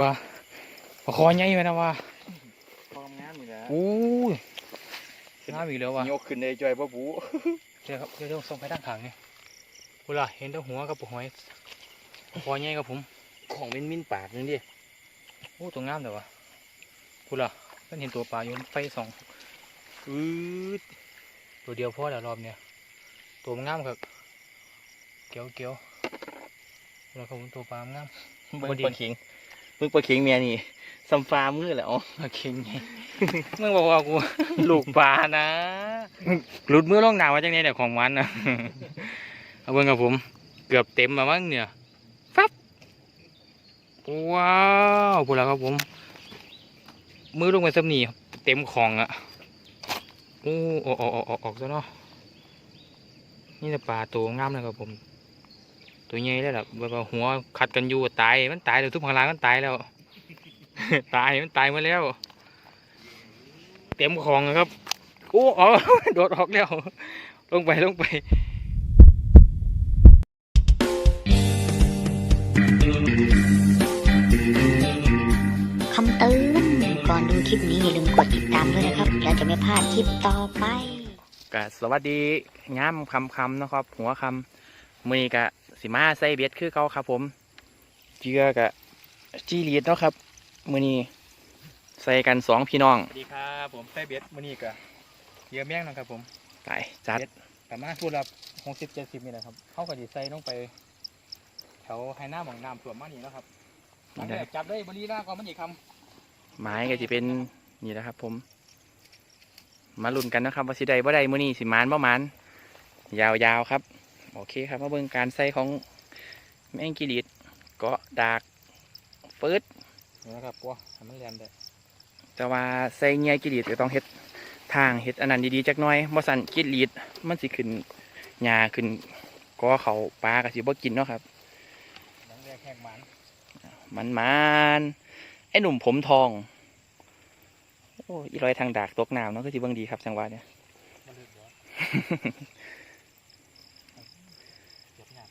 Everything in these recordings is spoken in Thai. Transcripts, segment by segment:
ว่าปลาคอใหญ่ไหมนะว่าความงามอยู่แล้วอู้ยงามอีกแล้วว่ะยกขึ้นในจอยบ่บูเดี๋ยวครับเดี๋ยวเดี๋ยวส่งไปด้านข้างนี่เวลาเห็นแต่หัวกับปลาหอยปลาคอใหญ่กับผม ของเป็นมินปากนึงดิโอ้ตัวงามเดี๋ยววะพูดล่ะเพิ่นเห็นตัวปลาอยู่ไฟสองอืดตัวเดียวพอแล้วรอบเนี้ยตัวมันงามครับเกี้ยวเกี้ยวแล้วก็ตัวปลามันงามเบิ่งบ่ดีปลาเข็ง เบิ่งปลาเข็งเมียนี่ซัมฟามือแหละอ๋อโอเคไงมึงบอกว่ากูลูกปลานะหลุดมือล่องหนาวมาจากไหนเนี่ยของมันนะเอาเบิ่งกับผม เกือบเต็มมามั้งเนี่ยฟับว้าวพูดแล้วครับผม มือลงไปสับหนีเต็มของอะโอ้ออกออกออกออกซะเนาะนี่แต่ปลาตัวงามเลยครับผม ตัวใหญ่แล้วล่ะแบบว่าหัวขัดกันอยู่ตายมันตายแล้วทุกพลังมันตายแล้ว ตายมันตายมาแล้ว เต็มของอะครับโอ้อ๋อโดดออกแล้ว ลงไปลงไปคำเตือนก่อนดูคลิปนี้อย่าลืมกดติดตามด้วยนะครับ แล้วจะไม่พลาดคลิปต่อไปกะสวัสดีงามคำคำๆเนาะครับ หัวคำมือนี้กะ สิมาใส่เบ็ดคือเขาครับ ผมเจือกะจีรีดเนาะครับมือนี้ใส่กันสองพี่น้องสวัสดีครับผมไส้เบ็ดมือนี้ก็เยอะแม่งนะครับ ผมไปจัดประมาณพูดละหกสิบเจ็ดสิบนี่แหละครับเขาก็ดีใส่ลงไปแถวไฮหน้าหมองน้ำท่วมมานี่เนาะครับหลังจากจับได้บริล่าก่อนมันอีกคไม้ก็จะเป็นนี่นะครับ ผม มาลุ้นกันนะครับว่าสิได้บ่ได้มือนี้สิมานบ่มานยาวๆครับ โอเคครับมาเบิ่งการใส่ของแมงกิริดเกาะดากเฟิร์ดำนี่นะครับปัวให้มันเรียนได้แต่ว่าใส่เงียกิริดก็ต้องเฮ็ดทางเฮ็ดอันนั้นดีๆจักหน่อยบ่สั่นกิริดมันสิขึ้นหญ้าขึ้นกอเขาปลาก็สิบ่กินเนาะครับหลังแรกแหกหมันมันมันไอ้หนุ่มผมทองโอ้อีรอยทางดากตกน้ำเนาะก็สิเบิ่งดีครับจังหวะเนี่ย มันลึกหัวเจ็บหนัก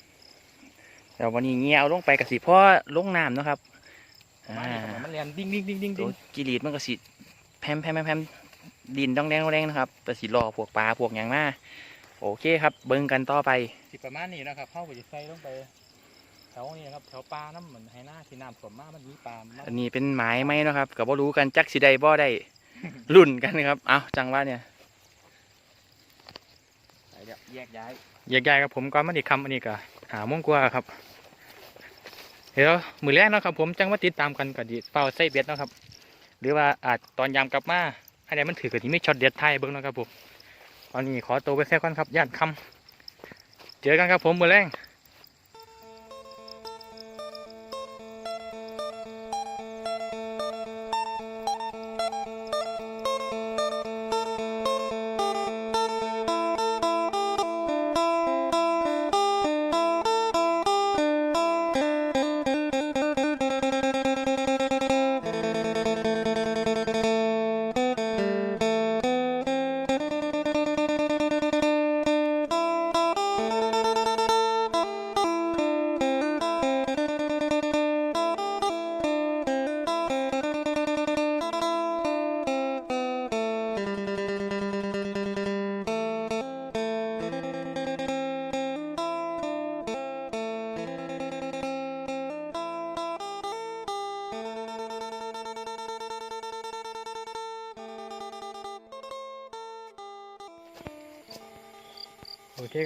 แต่วันนี้เงี้ยเอาลงไปกับสิพ่อลงน้ำเนาะครับมาอ่านี่ครับมันเรียนดิ้งดิ้งดิ้งดิ้งตัดิ้วงกิริดมันก็สิแพมแพมแพมแพมดินต้องแดงต้องแดงนะครับแต่สิรอพวกปลาพวกอย่างมาโอเคครับ เบิ่งกันต่อไปสิประมาณนี้นะครับเข้าไปจะใส่ลงไปแถวนี้นะครับแถวปลาน้ำเหมือนไฮหน้าที่น้ำท่วมมามันมีปลามาอันนี้เป็นหมายไหมเนาะครับก็บ่รู้กันจักสิได้บ่ได้รุ่นกันครับเอาจังว่าเนี่ยไปเดี๋ยวแยกย้ายแยกย้ายกับผมก่อนมันอีกคำอันนี้ก็หาโมงกว่าครับเดี๋ยวมือแรกเนาะครับผมจังว่าติดตามกันก็ดีเฝ้าใส่เบ็ดเนาะครับ หรือว่าอาจตอนยามกลับมาอันนี้มันถือกันที่ไม่ช็อตเด็ดไทายเบิ้งเนาะครับผมตอนนี้ขอตัวไปแค่ก่อนครับย่านคำเจอกันครับผมมือแรง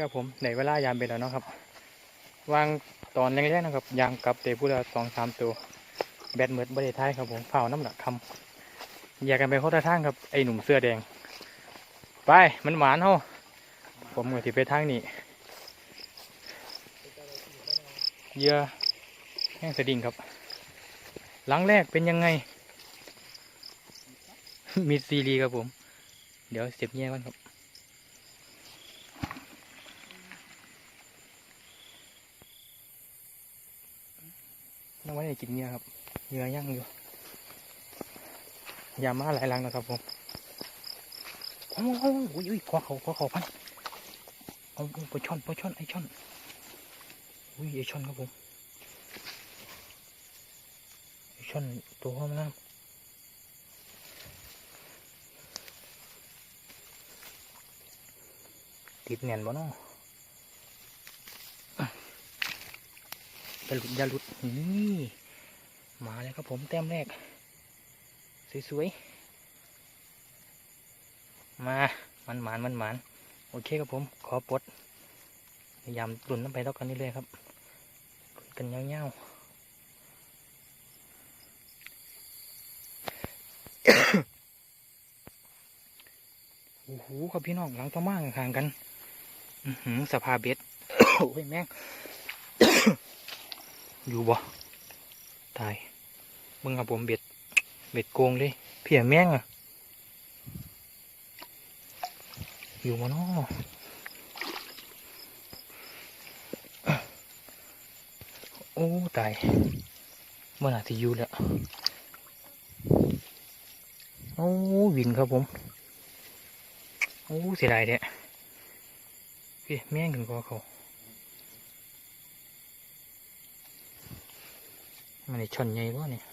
ครับผมในเวลายามเป็นแล้วเนาะครับ วางตอนแรกๆนะครับยางกลับเตะพูดละสองสามตัว แบตเหมือบริท้ายครับผมเผาน้ำหนักคำแยกกันไปโคตรทางครับไอหนุ่มเสื้อแดง ไปมันหวานเฮาผมก็ที่ไปทางนี้เหยื่อแห้งสะดิ่งครับ หลังแรกเป็นยังไง มีซีรีครับผม เดี๋ยวเสียบเงี้ยก่อนครับ น้องไว้ได้ กินเงี้ยครับเหยื่อย่างอยู่อย่ามาหลายลังนะครับผมโอ้โหอุ้ยอุ้ยขอเขาขอเขาพันเอาเอาปลาช่อนปลาช่อนไอช่อนอุ้ยไอช่อนครับผมไอช่อนตัวห้องน้ำติดเนียนบ่เนาะอย่าหลุดอย่าหลุดนี่ มาเลยครับผมแต้มแรก สวยๆ มามันหมานมันหมานโอเคครับผม ขอปลดพยายามดุนน้ำไปเท่ากันนี่เลยครับดุนกันเงาวๆโอ้โหครับพี่น้องหลังตะมากห่างกันสภาเบ็ดโอ้ยแม่ง อยู่บ่ ตายมึงครับผมเบ็ด เบ็ดโกงเลยเพียแม่งอะ อยู่มาเนาะโอ้ตายเมื่อไหร่ที่อยู่แล้วโอ้วินครับผม โอ้เสียดายเนี่ยพี่แม่งขึ้นคอเขา มันนี่ชนใหญ่วะเนี่ย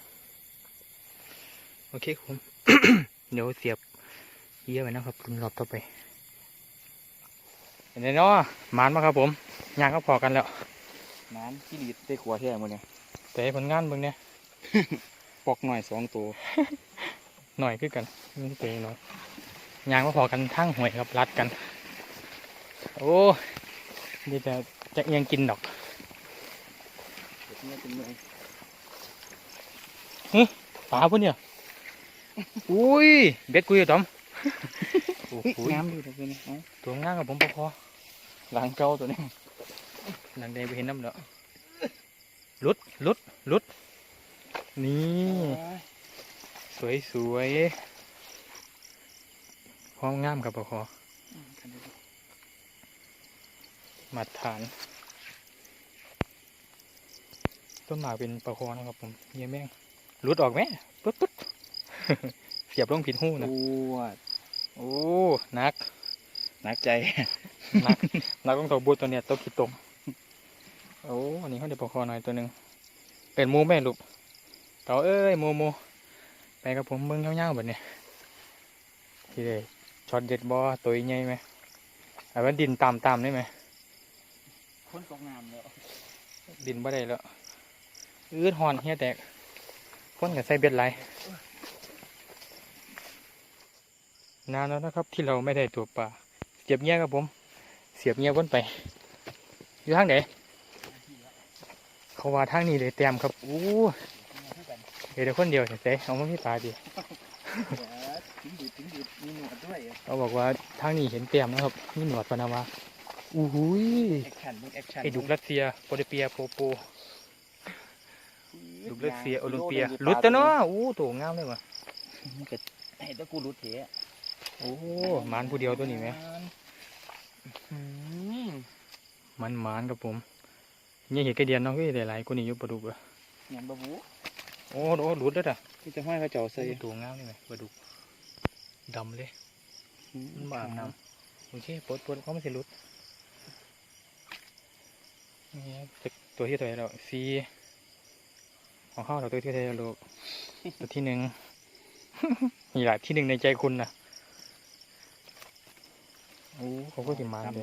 โอเคครับผม เดี๋ยวเสียบเยอะไปนะครับรุ่นรอบต่อไปเห็นไหมเนาะหมานมาครับผมยางก็พอกันแล้วน้ำที่ลีดได้ขวแท้หมดเนี่ยแต่ให้ผลงานเบิ่งเนี่ยปอกหน่อยสองตัวหน่อยขึ้นกันนี่เองหน่อยยางก็พอกันทั้งหวยครับรัดกัน โอ้นี่จะจะยังกินดอก เดี๋ยวนี้เป็นเมืองปลาพวกเนี่ย อุ้ย เบ็ดกุยอะตอมโอ้เฮ้ยโหน้ำอยู่ตรงนี้เอ้าตัวงานกับผมพอพอหลังเก่าตัวนี้หลังใดไปเห็นน้ำแล้วลุดลุดลุด นี่ สวยสวยพร้อมงามกับปะคอมาตรฐาน ต้นหมากเป็นปะคอนะครับผมเยี่ยแม่ง หลุดออกไหมปึ๊ดปึ๊ดเสียบลงผิดหูนะโอ้ยโอ้นักหนักใจนักนักต้องตัวบูตัวเนี้ยตัวขีดตมโอ้อันนี้เขาเดี๋ยวปะคอหน่อยตัวหนึ่งเป็นหมูแม่ลูกเต่าเอ้ยหมูหมูไปกับผมเบิ่งเงาๆแบบนี้ที่เดช็อตเด็ดบอตัวใหญ่ไหมไอ้ว่าดินตามตามๆได้ไหมคนตกน้ำแล้วดินบ่ได้แล้วอืดหอนเฮียแตก พ่นกับใส่เบ็ดไหลายนานแล้วนะครับ ที่เราไม่ได้ตัวปลาเสียบเงี้ยครับผม เสียบเงี้ยวนไป อยู่ทางไหนเขาว่าทางนี้เลยเตรียมครับอู้เดี๋ยวเดี๋ยวคนเดียวเฉยๆเอามาพี่ปลาดิถึงดูดถึงดูดมีหนวดด้วยเขาบอกว่าทางนี้เห็นเตรียมนะครับนี่หนวดปานาวาอู้หูยแอคชั่นมึงแอคชั่นไอดุกรัสเซียโปรเดเปียโปโป ดุกรัสเซียโอลิมเปียลุดแต่เนาะอู้ตัวงามเลยว่ะมึงก็ให้ตะกูรุดเถอะโอ้หมันผู้เดียวตัวนี้ไหมอืมมันหมันกับผมเนี่ยเห็นกระเดียนเนาะเฮ้ยหลายๆคนนี่อยู่ปลาดุกอะยำบะบูโอ้โหหลุดแล้วอะที่จะห้อยกระเจ้าใส่โอ้ตัวงามเลยไหมปลาดุกดำเลยมันบาปน้ำโอเคปลดปลดเขาไม่ใช่หลุดนี่ครับตัวที่ตัวไหนเราซี ของเข้าเราตัวที่เท่าลูกตัวที่หนึ่งนี่แหละที่หนึ่งในใจคุณนะโอ้เขาก็จะมาเลย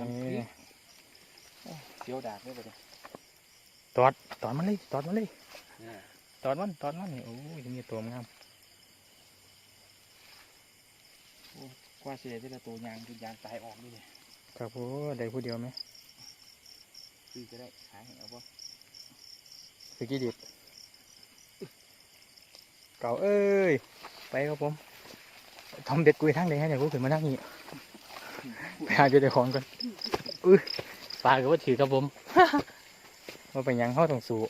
เสียวดากด้วยปะเนี่ยตอดตอดมันเลยตอดมันเลยตอดมันตอดมันนี่โอ้ยมีตัวงามกว่าเสียที่ละตัวยางคือยางตายออกด้วยครับโอ้ได้ผู้เดียวไหมคือจะได้ขายให้เอาปะสกี้ดิบ เก่าเอ้ย ไปครับผมทำเบ็ดกุยทั้งเลยฮะเดี๋ยวกูขึ้นมานั่งนี่ไปหาเจ้าของก่อนอุ้ยปลาก็ว่าถือครับผมว่าเป็นยังเขาต้องสู้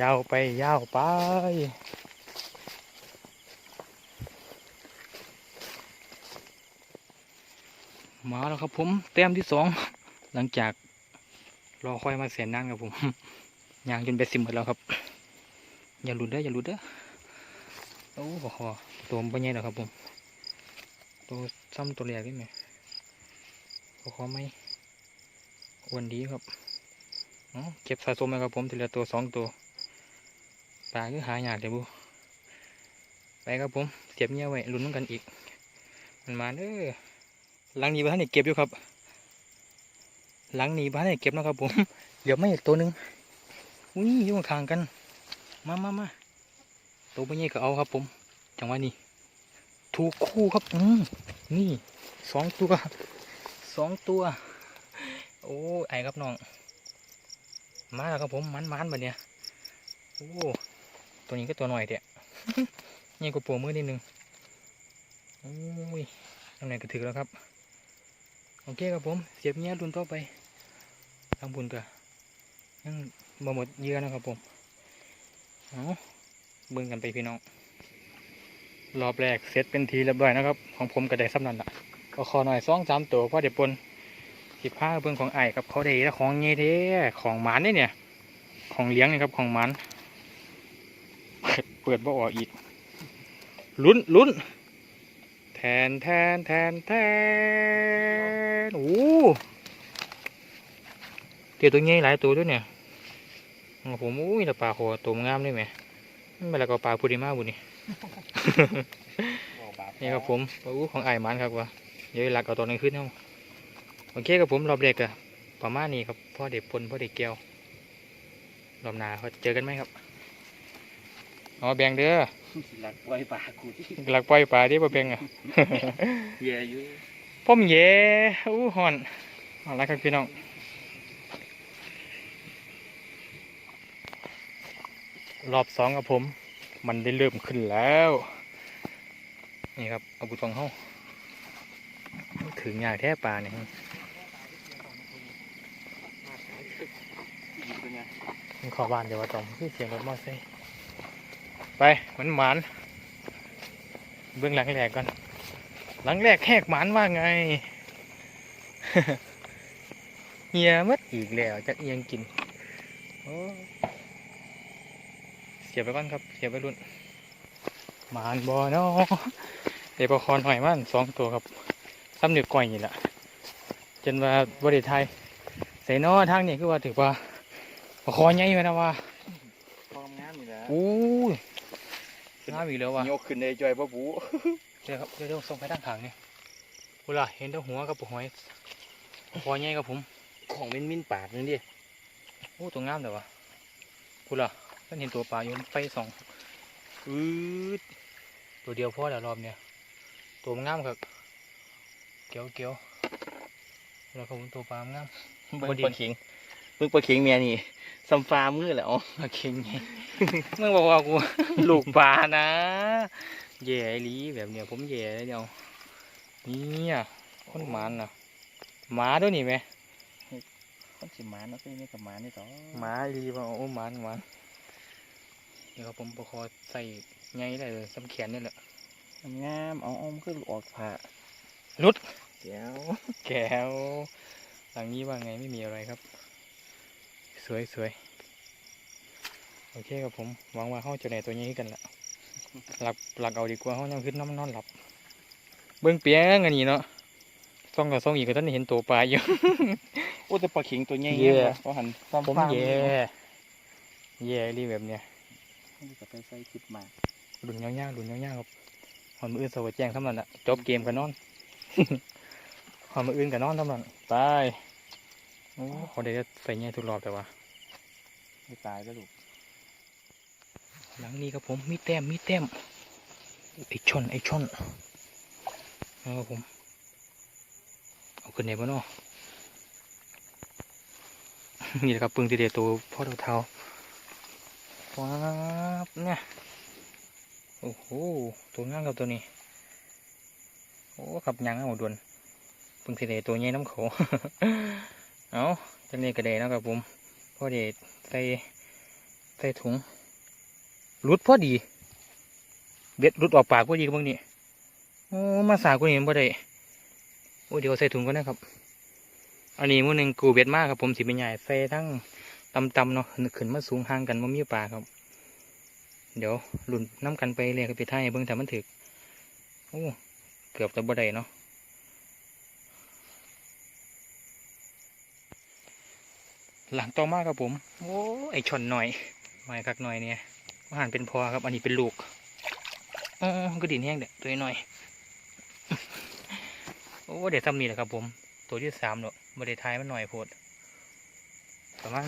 ยาวไปยาวไปมาแล้วครับผมแต้มที่สองหลังจากรอคอยมาแสนนานครับผมยางจนเบ็ดสิมหมดแล้วครับ อย่าหลุดเด้ออย่าหลุดเด้อโอ้โหตัวมันเป็นไงหรอกครับผมตัวซ้ำตัวแรกนี่ไหมขอขอไหมอ้วนดีครับเก็บสะสมไหมครับผมทีละตัวสองตัวปลาคือหายากเลยบุไปครับผมเสียบเงี้ยไว้ลุ้นกันอีก มันมาเด้อหลังนี้บ้านนี่เก็บอยู่ครับหลังนี้บ้านนี่เก็บนะครับผมเดี๋ยวไม่อีกตัวหนึ่งอุ้ยอยู่ข้างกัน มามามาตัวไม่ใหญ่ก็เอาครับ ผม จังหวะนี้ ถูกคู่ครับ อืมนี่สองตัวสองตัว โอ้ไอ้ครับน้อง มาแล้วครับผมมันมันแบบเนี้ยโอ้ตัวนี้ก็ตัวหน่อยเดียนี่ก็โปรมือนิดนึงโอ้ยตำแหนกระถือแล้วครับ โอเคครับผมเสียบเงี้ยรุนต่อไปทางบุญก็ยังบ่หมดเยอะนะครับผม เอาเบิ่งกันไปพี่น้อง รอบแรกเสร็จเป็นทีเรียบร้อยนะครับ ของผมก็ได้สำนันละก็ขอหน่อยสองสามตัวเพราะเดี๋ยวปนสิผ้าเบิ่งของไอ้กับเขาได้แล้วของเงี้ยเท่ของหมานนี่เนี่ย ของเลี้ยงนี่ครับของหมันเปิดเบ่ออกอีก ลุ้นลุ้นแทนแทนแทนแทนโอ้เดี๋ยวตัวใหญ่หลายตัวด้วยเนี่ย ผมอุ้ยแต่ปลาโหตัวงามด้วยไหมไม่แล้วก็ปลาพูดิมาบุนี่นี่ครับผมโอ้ของไอ้ายหมันครับว่าเดี๋ยวหลักเอาตัวนึงขึ้นเอาโอเคครับผมรอบเด็กอะประมาณนี้ครับพ่อเด็กปนพ่อเด็กแก้วรอบหน้าเขาเจอกันไหมครับเอามาแบ่งเด้อหลักไว้ปลากูที่หลักปล่อยปลาที่บ่แบ่งอะเย่อยู่พ่อมเย่อู้หอนเอาละครับพี่น้อง รอบสองครับผม มันได้เริ่มขึ้นแล้ว นี่ครับเอาบุตรของเฮาถึงยากแท้ปลาเนี่ยมันขอบ้านเดี๋ยวว่าตองคือเสียงรถมอเตอร์ไซค์ไปมันหมานเบื้องหลังแหลกก่อน หลังแรกแหกหมานว่าไงเฮียมัดอีกแล้วจักเอียงกินโอ้ สียบไปก่อนครับ เสียบไปรุ่นหมานบอเนาะเดี๋ยวประคอนหอยมันสองตัวครับซ้ำเดือก่อยนี่แหละจนว่าบริไทยใส่นอทางนี้คือว่าถือว่าประคอนใหญ่ไหมนะว่าความงามนี่แหละอู้ยน้าอีกแล้วว่ะยกขึ้นได้จ่อยพ่อปูเดี๋ยวครับเดี๋ยวเดี๋ยวส่งไปด้านข้างเนี่ยเวลาเห็นแต่หัวกับปหอยคอใหญ่ครับผม ของเป็นมินปาดนึงดิโอ้ตัวงามเลยวะพูดล่ะ เพิ่นเห็นตัวปลาอยู่ไฟสองอืดตัวเดียวพอแล้วรอบเนี่ยตัวมันงามครับเกี้ยวเกี้ยวแล้วครับผมตัวปลามันงามเบิ่งบ่ดีปลาเข็งเบิ่งปลาเข็งเมียนี่ซัมฟ้ามือแหล้วโอเคไงมึงบอกว่ากูลูกปลานะแย่อีหลีแบบเนี้ยผมแย่เลยเดียวเนี่ยคนหมานน่ะหมาด้วยนี่ไหมต้องสิหมาเนาะนี่กับหมานี่ต่อหมาอีหลีบ่าโอ้หมานหมาน เดี๋ยวครับผมประคอใส่ไงได้เลยสำแขนนี่แหละงามเอาเอามันคือออกผ่าหลุดเดี๋ยวแก้วหลังนี้ว่าไงไม่มีอะไรครับ สวยสวยโอเคครับผมหวังว่าเขาจะได้ตัวนี้กันละหลับหลักเอาดีกว่าเขายังขึ้นน้ำนอนหลับ เบื้องเปียงอันนี้เนาะซ่องกับซ่องอีกก็ท่านเห็นตัวปลาอยู่โอ้แต่ปลาเข็งตัวใหญ่เย่ๆนะเพราะหันซัมผมฟ้าแย่แย่รีแบบเนี้ย มันจะไปใส่คลิปมาหลุนเงี้ยวๆหลุนเงี้ยวๆครับหอนมืออื่นสวัสดแจ้งทำนั้นอะจบเกมกันนอนหอนมืออื่นกันนอนทำนั้นตายโอ้เขาได้ใส่เงี้ยทุกรอบแต่ว่าไม่ตายก็ลูกหลังนี้ครับผมมีแต้มมีแต้มไอช่อนไอช่อนนะครับผมเอาขึ้นไหนบ้างเนาะนี่แหละครับปึงทีเดียวตัวพ่อเท่าเท้า ว้าบเนี่ย โอ้โห ตัวงามกับตัวนี้ โอ้ขับยังเอาด่วนปึงทีเดยตัวใหญ่น้ำเขเอาจังนี้กระเดนะครับผมพ่อเดชใส่ใส่ถุงรุดพอดี เบ็ดรุดออกปากพอดีกับบางนี่โอ้มาสากูนี่บ่ได้โอ้เดี๋ยวใส่ถุงก่อนนะครับ อันนี้มือหนึ่งกูเบ็ดมากครับผมสิเป็นใหญ่ใส่ทั้ง ต่ำๆเนาะขึ้นมาสูงห่างกันบ่มีปลาครับ เดี๋ยวหลุนน้ำกันไปเรียกไปท่ายเบิ่งแต่มันถึกโอ้เกือบจะบ่ได้เนาะหลังต่อมาครับผม โอ้ไอช่อนหน่อยหน่อยคักหน่อยเนี่ยอาหารเป็นพอครับ อันนี้เป็นลูกอ๋อก็ดินแห้งเด็ดตัวหน้อย โอ้เดี๋ยวซ้ำนี่แหละครับผม ตัวที่สามเนาะบริทายมันหน่อยโพด ประมาณ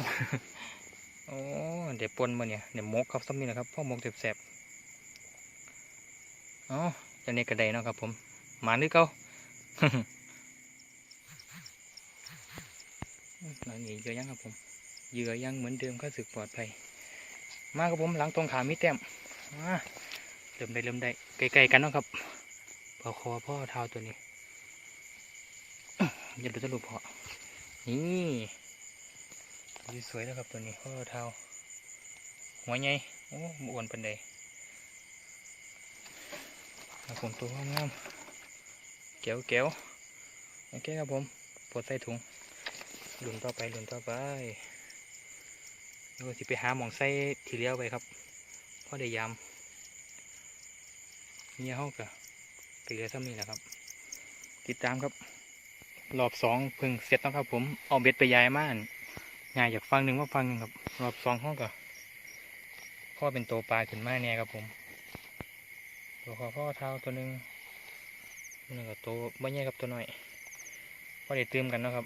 โอ้เดี๋ยวปนมาเนี่ยเดี๋ยวมกครับซ้ำนี่แหละครับพ่อมกแสบๆอ๋อจะเนี่ยกระไดเนาะครับผมหมานึกเก้าหลังนี้เยื่อยังครับผมเยื่อยังเหมือนเดิมก็สึกปลอดภัย มาครับผมหลังตรงขามีแต้มมาเริ่มได้เริ่มได้ไกลๆกันเนาะครับพอคอพ่อเท้าตัวนี้อย่าดูตะลุกพอนี่ ดีสวยแล้วครับตัวนี้พ่อเท้าหัวใหญ่โอ้บอ้วนเป็นใดครับผมตัวงามๆแก้วแก้วโอเคครับผมปลดใส่ถุงหลุนต่อไปหลุนต่อไปเราสิไปหาหมองใส่ทีเลี้ยวไปครับพ่อได้ยามเนี่ยเขาก็เกลือซ้ำนี่แหละครับ ติดตามครับ รอบสองพิ่งเสร็จแล้วครับผมเอาเบ็ดไปย้ายม่าน ง่ายจากฟังหนึ่งว่าฟังหนึ่งครับรอบสองห้องก็พ่อเป็นตัวปลาขึ้นมาเนี่ยครับผม ตัวขอพ่อเท้าตัวหนึ่งหนึ่งกับตัวไม่ใหญ่กับตัวน้อยพอได้ตื่มกันนะครับ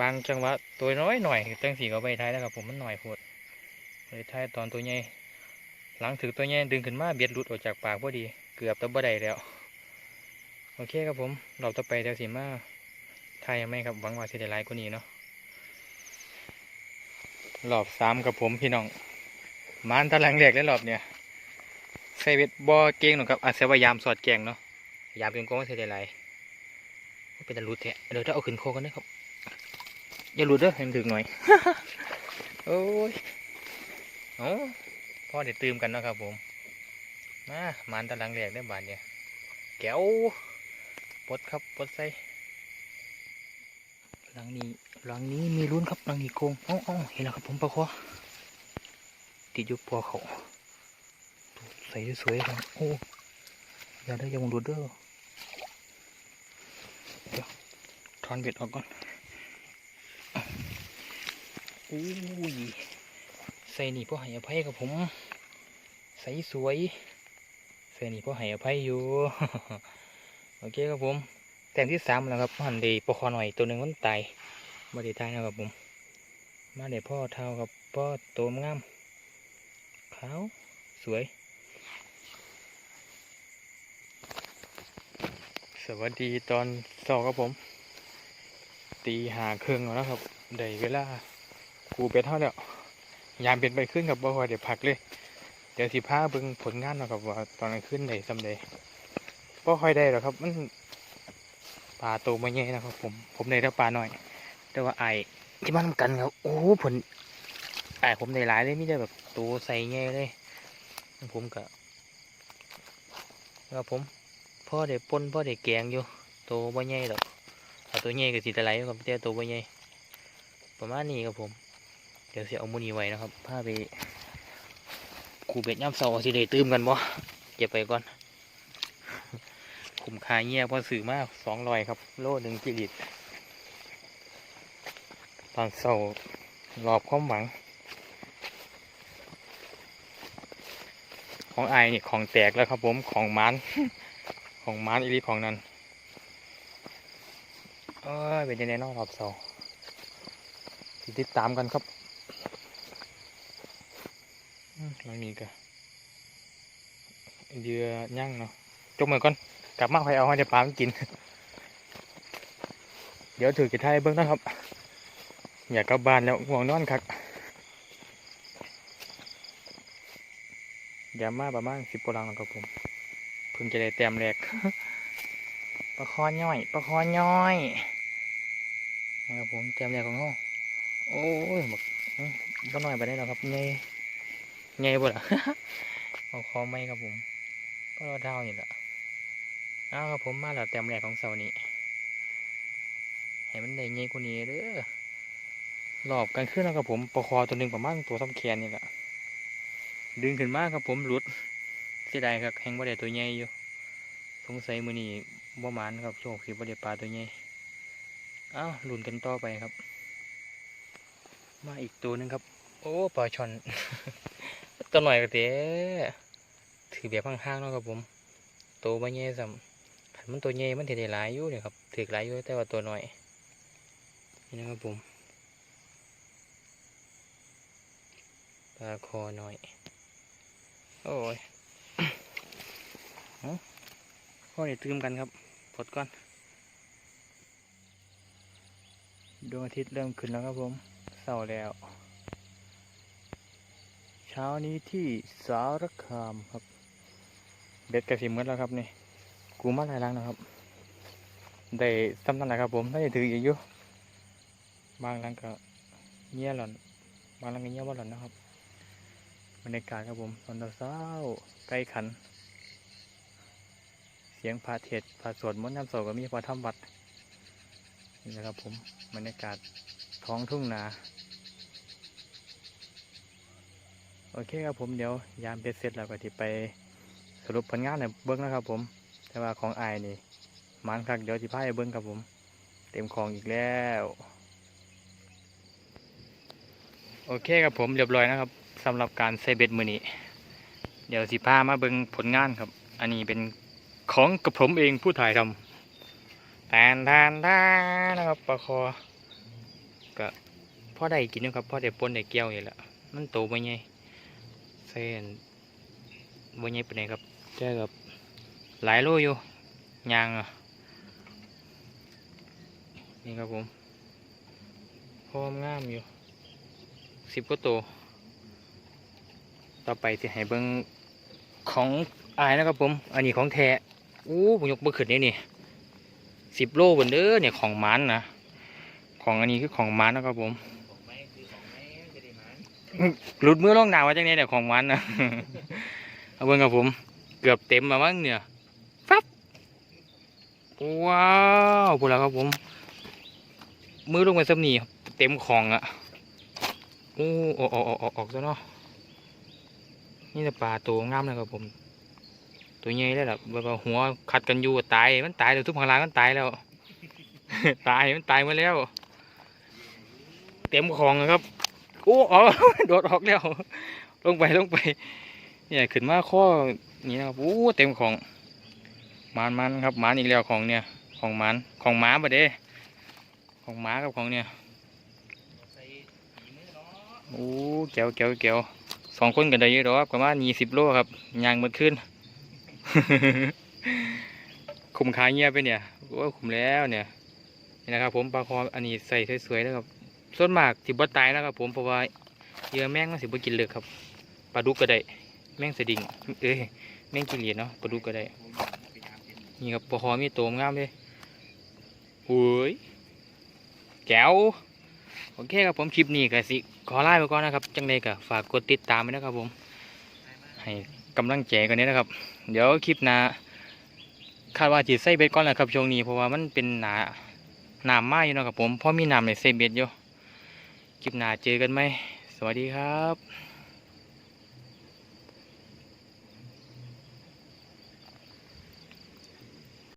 บางจังหวะตัวน้อยหน่อยตั้งสีก็ไปท้ายแล้วครับผมมันหน่อยโพดเลยท้ายตอนตัวใหญ่หลังถือตัวใหญ่ดึงขึ้นมาเบียดหลุดออกจากปากพอดี เกือบตัวบ่ได้แล้ว โอเคครับผม เราต่อไปเดี๋ยวสิมาทายยังไหมครับหวังว่าจะได้หลายกว่านี้เนาะ รอบสามกับผมพี่น้องมานตะลังแรกแล้วรอบเนี่ยใส่เวทบอเก่งหนอครับอาจจะพยายามสอดแกงเนาะยามเป็นกองว่าจะได้หลายเป็นตะลุดแท้เดี๋ยวจะเอาขึ้นโคกันนะครับอย่าหลุดเด้อให้มันถึงหน่อยโอ้ยโอ้พ่อเดี๋ยวตื่มกันนะครับผมมามานตะลังแรกได้บาทเนี่ยแก้วปดครับปดใส่ หลังนี้หลังนี้มีลุ้นครับหลังนี้โกงอ๋ออเห็นแล้วครับผมปลาคอติดอยู่ปอเขาใส่สวยครับโอ้อย่าได้ยังดูเด้อเดี๋ยวถอนเบ็ดออกก่อนอุ้ยใส่นี่พ่อให้อภัยครับผม ใส่สวยเสื้อนี้พ่อให้อภัยอยู่ โอเคครับผม แต้มที่สามแล้วครับหันเดปอคอหน่อยตัวหนึ่งมันตายมาด้ตายนะครับผม มาเดี๋ยวพ่อเท่ากับพ่อโตมงามขาวสวย สวัสดีตอนสองครับผม ตีหาเครื่องแล้วนะครับได้เวลาครูเป็ดเท่าแล้วยามเป็นไปขึ้นกับบ่พอเดี๋ยวพักเลย เดี๋ยวสิพาเบิ่งผลงานนะครับว่าตอนนั้นขึ้นได้สำเร็จก็ค่อยได้หรอกครับมัน ปลาโตมาใหญ่นะครับผม ผมได้แต่ปลาหน่อย แต่ว่าไอ้ที่มันกันครับ โอ้โหผลไอ้ผมได้หลายเลยไม่ได้แบบตัวใส่ใหญ่เลย ผมก็ครับผมพ่อได้ปนพ่อได้แกงอยู่ตัวบ่ใหญ่หรอกเอาตัวใหญ่ก็สิตะไลครับแต่ตัวบ่ใหญ่ประมาณนี้ครับผม เดี๋ยวสิเอามูนีไว้นะครับพาไปคูเบ็ดย่ำเสาสิได้ตื้มกันบ่เก็บไปก่อน มคาเงียบพอสื่อมากสองรอยครับ โลหนึ่งกิลิตตอนเสารอบความหวัง ของไอายนี่ยของแตกแล้วครับผมของมันของมันอีรีของนั้นเอ้ยเป็นยังไงเนอกรอบเสาสิติดตามกันครับมแล้วนี่ก็เดือย่างเนาะจกมือก่อน กลับมาไปเอาให้ได้ปลามันกิน เดี๋ยวถือกีไทยเบิ้งนะครับ อยากกลับบ้านแล้วห่วงนอนคักอย่ามาประมาณสิบกว่าลังแล้วครับผมเพิ่งจะได้แต้มแรกปลาคอย่อยปลาคอย่อยนะครับผมแต้มแรกของเขาโอ้ยบักอื้อบ่น้อยไปได้แล้วครับใหญ่ไงบ่ล่ะเอาคอไม่ครับผมก็รอเท่านี่แหละ เอาครับผมมาแล้วเต็มแรกของเสานี้ให้มันได้ไงกว่านี้เด้อหลอบกันขึ้นแล้วครับผมประคอตัวหนึ่งประมาณตัวซ้ำแขนนี่แหละดึงขึ้นมาครับผมหลุดเสียดายครับแหงบ่ได้ตัวใหญ่อยู่สงสัยมือนี้บ่หมานครับโชคสิบ่ได้ปลาตัวใหญ่เอ้าลุ้นกันต่อไปครับ มาอีกตัวหนึงครับ โอ้ปลาช่อนตัวหน่อยก็เด้ถือแบบห่างๆเนาะครับผม โตบ่ใหญ่ซ้ำขัน มันตัวใหญ่มันถือได้หลายอยู่เนี่ยครับถือหลายอยู่แต่ว่าตัวน่อยนี่นะครับผมปลาคอหน่อย โอ้ยเอาข้อนี้ตื่มกันครับพดก่อนดวงอาทิตย์เริ่มขึ้นแล้วครับผมเศร้าแล้ว เช้านี้ที่สารคามครับ เบ็ดกระสีเหมืดแล้วครับนี่ กูมาหลายลังนะครับได้ซ้ำนั่นแหละครับผมได้ถืออีกอยู่บางลังก็เงี้ยหล่อนบางลังก็เงี้ยว่าหล่อนนะครับบรรยากาศครับผมตอนเช้าใกล้ขัน เสียงพาเทศพาสวดมนต์น้ำโศกก็มีพอทำวัดนี่นะครับผมบรรยากาศท้องทุ่งนาโอเคครับผมเดี๋ยวยามเบ็ดเสร็จแล้วก็ที่ไปสรุปผลงานในเบิ้องนะครับผม แต่ว่าของอายนี่มันคักเดี๋ยวที่พายเบิ้งครับผม เต็มของอีกแล้ว โอเคครับผมเรียบร้อยนะครับสำหรับการใส่เบ็ดมือนี้ เดี๋ยวสิพามาเบิ้งผลงานครับ อันนี้เป็นของกระผมเองผู้ถ่ายทำแทนแทนแทนนะครับปลาคอก็พ่อได้กินนะครับพ่อได้ปนได้เกี่ยวนี่แหละมันโตไปไงเส้นบนใหญ่ปานใดครับเจอกับ หลายโลอยู่ยางอะนี่ครับผมพร้อมงามอยู่สิบก็โตวต่อไปที่ให้เบิ้งของอายนะครับผม อันนี้ของแท้อู้ผมยกเบิ้ขึ้นนี่นี่สิบโลบนเด้อเนี่ยของมันนะของอันนี้คือของมันนะครับผมหลุดมือล่องหนาวมาจากไหนเนี่ยของมันนะเอาเบิ่งกับผม เกือบเต็มมามั้งเนี่ย ว้าวพวกเราครับผม มือลงไปสักนี่เต็มของอะโอ้ออกออกออกออกออกซะเนาะนี่แต่ปลาตัวงามเลยครับผม ตัวใหญ่เลยล่ะแบบหัวขัดกันอยู่ตายมันตายแล้วทุกพลังมันตายแล้ว ตายมันตายมาแล้ว เต็มของครับโอ้อ๋อโดดออกแล้ว ลงไปลงไป เนี่ยขึ้นมาข้อนี่นะครับโอ้เต็มของ มานมันครับมานอีกแล้วของเนี่ยของมานของหมาบ่เด้ของหมากับของเนี่ยโอ้แก้วแก้วแก้วสองคนกันได้เยอะหรอกประมาณยี่สิบโลครับยางหมดขึ้นคุมขาเงียบไปเนี่ยโอ้คุมแล้วเนี่ยนี่นะครับ ผมปลาคออันนี้ใส่สวยๆแล้วครับส่วนมากสิบ่ตายนะครับ ผมเพราะว่าเยื่อแมงมันสิบ่กินเลยครับปลาดุกก็ได้แมงสดิ่งเอ้ยแมงกินเหรียญเนาะปลาดุกก็ได้ นี่ครับปลาคอมีโตมงามเลยโอ้ยแก้วโอเคครับผมคลิปนี้ก็สิขอไลาไปก่อนนะครับ จังใดก็ฝากกดติดตามไว้นะครับผม ให้กำลังใจกันนี้นะครับ เดี๋ยวคลิปหน้าคาดว่าจีใส่เบ็ดก่อนแหละครับช่วงนี้เพราะว่ามันเป็นหนาหน้ำมาอยู่นะครับผมเพราะมีหน้ำในใส่เบ็ดอยู่คลิปหน้าเจอกันไหมสวัสดีครับ